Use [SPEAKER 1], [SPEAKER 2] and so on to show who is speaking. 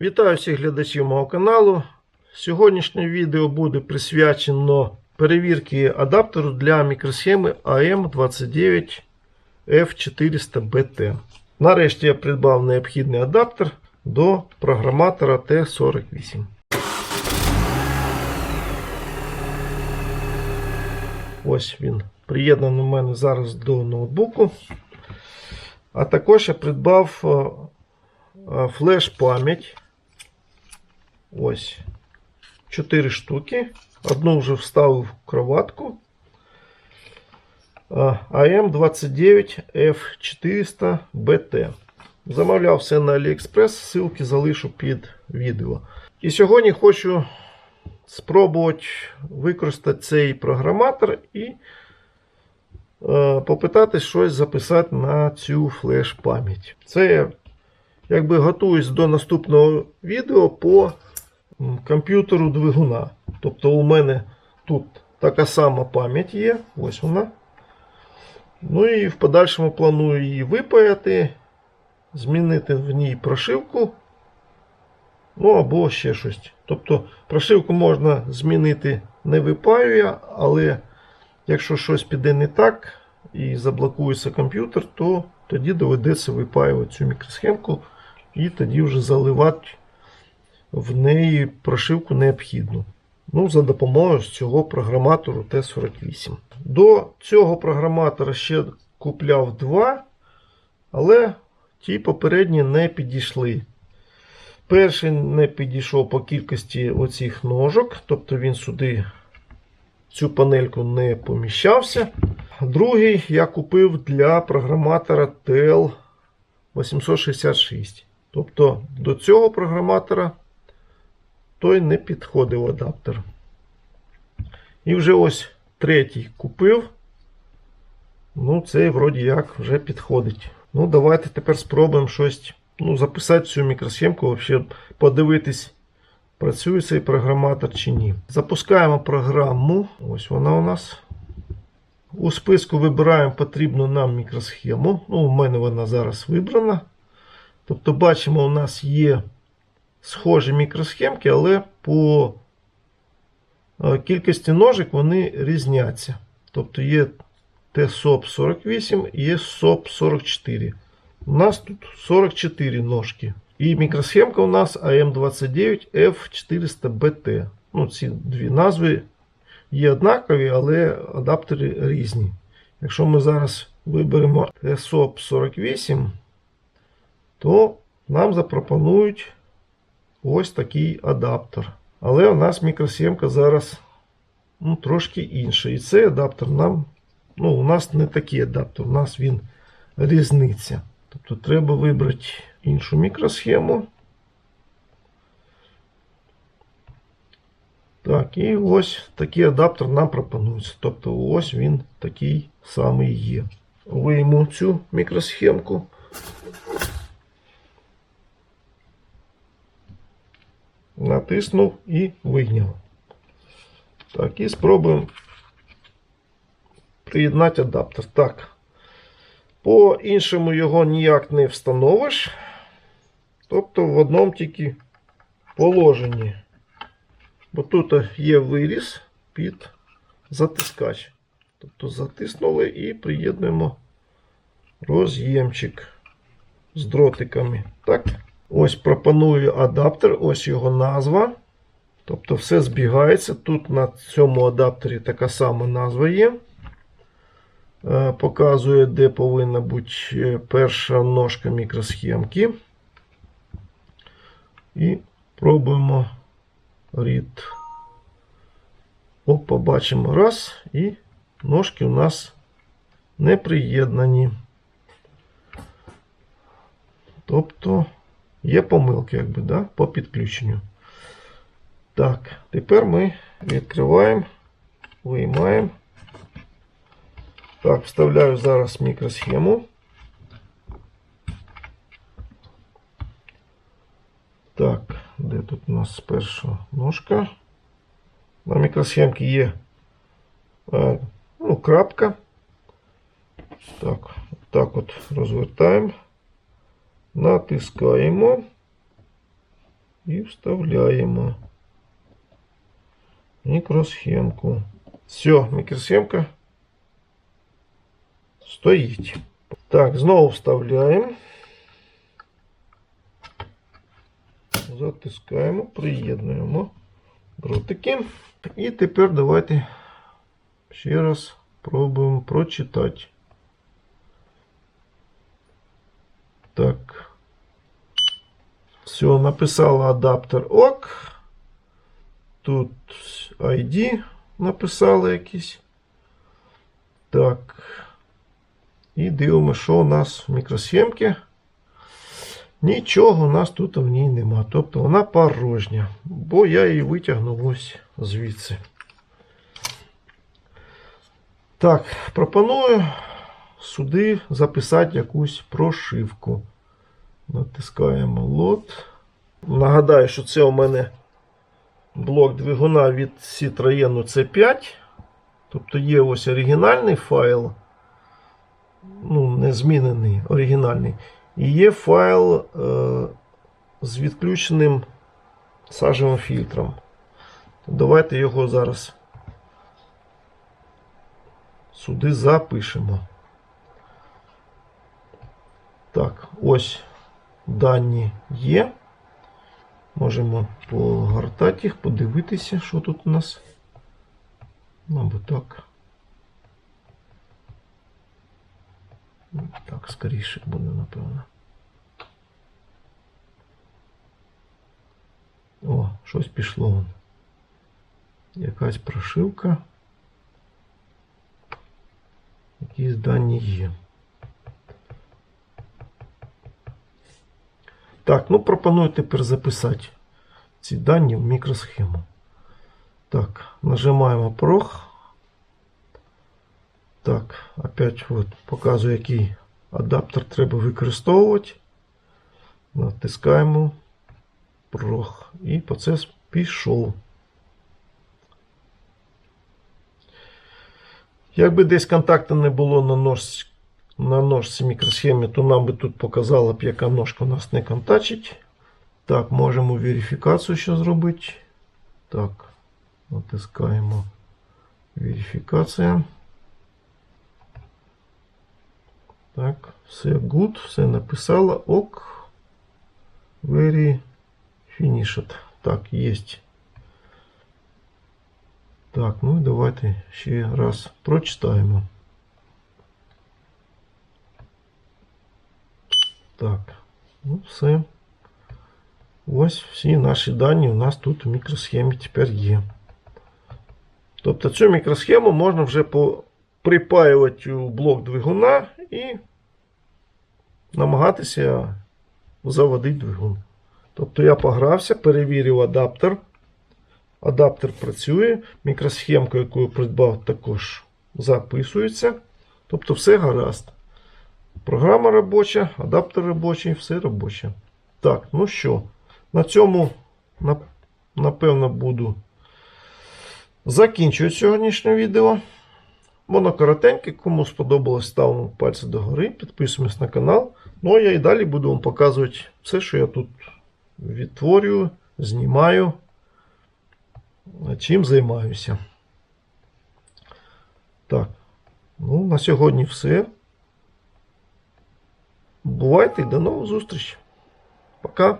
[SPEAKER 1] Вітаю всіх глядачів мого каналу. Сьогоднішнє відео буде присвячено перевірці адаптеру для мікросхеми AM29F400BT. Нарешті я придбав необхідний адаптер до програматора T48. Ось він приєднаний у мене зараз до ноутбуку. А також я придбав е, е, флеш-пам'ять. Ось 4 штуки. Одну вже вставив в кроватку. Е, AM29F400BT. Замовляв все на AliExpress, ссылки залишу під відео. І сьогодні хочу спробувати використати цей програматор і е, попитати щось записати на цю флеш-пам'ять. Це я якби готуюсь до наступного відео по комп'ютеру двигуна. Тобто у мене тут така сама пам'ять є. Ось вона. Ну і в подальшому планую її випаяти, змінити в ній прошивку. Ну або ще щось. Тобто прошивку можна змінити не випаює, але якщо щось піде не так і заблокується комп'ютер, то тоді доведеться випаювати цю мікросхемку і тоді вже заливати в неї прошивку необхідну. Ну, за допомогою цього програматору T48. До цього програматора ще купляв два, але ті попередні не підійшли. Перший не підійшов по кількості оцих ножок, тобто він сюди цю панельку не поміщався. Другий я купив для програматора TL866. Тобто до цього програматора той не підходив адаптер. І вже ось третій купив. Ну, цей вроді як вже підходить. Ну, давайте тепер спробуємо щось ну, записати цю мікросхемку, взагалі подивитись, працює цей програматор чи ні. Запускаємо програму. Ось вона у нас. У списку вибираємо потрібну нам мікросхему. Ну, у мене вона зараз вибрана. Тобто, бачимо, у нас є схожі мікросхемки, але по е, кількості ножик вони різняться. Тобто є TSOP 48 і є SOP 44. У нас тут 44 ножки. І мікросхемка у нас AM29F400BT. Ну, ці дві назви є однакові, але адаптери різні. Якщо ми зараз виберемо SOP 48, то нам запропонують ось такий адаптер. Але у нас мікросхемка зараз ну, трошки інша. І цей адаптер нам, ну, у нас не такий адаптер, у нас він різниця. Тобто треба вибрати іншу мікросхему. Так, і ось такий адаптер нам пропонується. Тобто ось він такий самий є. Вийму цю мікросхемку. Натиснув і вийняв. Так, і спробуємо приєднати адаптер. Так. По іншому його ніяк не встановиш. Тобто в одному тільки положенні. Бо тут є виріз під затискач. Тобто затиснули і приєднуємо роз'ємчик з дротиками. Так. Ось пропоную адаптер, ось його назва. Тобто все збігається. Тут на цьому адаптері така сама назва є. Е, Показує, де повинна бути е, перша ножка мікросхемки. І пробуємо рід. О, побачимо раз, і ножки у нас не приєднані. Тобто є помилки, якби, да, по підключенню. Так, тепер ми відкриваємо, виймаємо. Так, вставляю зараз мікросхему. Так, де тут у нас перша ножка? На мікросхемці є е, ну, крапка. Так, так от розвертаємо, натискаємо. і вставляємо мікросхемку. Все, мікросхемка стоїть. Так, знову вставляємо. Затискаємо, приєднуємо дротики. І тепер давайте ще раз пробуємо прочитати. Так. Все, написала адаптер ок. Тут ID написали якісь. Так. І дивимося, що у нас в мікросхемці. Нічого у нас тут в ній нема. Тобто вона порожня. Бо я її витягнув ось звідси. Так, пропоную сюди записати якусь прошивку. Натискаємо лот. Нагадаю, що це у мене блок двигуна від Citroën C5. Тобто є ось оригінальний файл. Ну, не змінений, оригінальний. І є файл е, з відключеним сажевим фільтром. Давайте його зараз сюди запишемо. Так, ось дані є. Можемо погортати їх, подивитися, що тут у нас. Мабуть, так. Так, скоріше буде, напевно. О, щось пішло. Якась прошивка. Якісь дані є. Так, ну пропоную тепер записати ці дані в мікросхему. Так, нажимаємо прох. Так, опять от показую, який адаптер треба використовувати. Натискаємо прох. І процес пішов. Якби десь контакту не було на ножці, на ножці мікросхеми, то нам би тут показало б, яка ножка у нас не контачить. Так, можемо верифікацію ще зробити. Так, натискаємо верифікація. Так, все good, все написала. Ок. Very finished. Так, есть. Так, ну і давайте ще раз прочитаємо. Так, ну все. Ось всі наші дані у нас тут в мікросхемі тепер є. Тобто цю мікросхему можна вже припаювати у блок двигуна і намагатися заводити двигун. Тобто я погрався, перевірив адаптер. Адаптер працює, мікросхемка, яку я придбав, також записується. Тобто все гаразд. Програма робоча, адаптер робочий, все робоче. Так, ну що, на цьому, напевно, буду закінчувати сьогоднішнє відео. Воно коротеньке, кому сподобалось, ставимо пальці догори, підписуємось на канал. Ну а я і далі буду вам показувати все, що я тут відтворюю, знімаю, чим займаюся. Так, ну на сьогодні все. Бувайте і до нових зустрічей. Пока.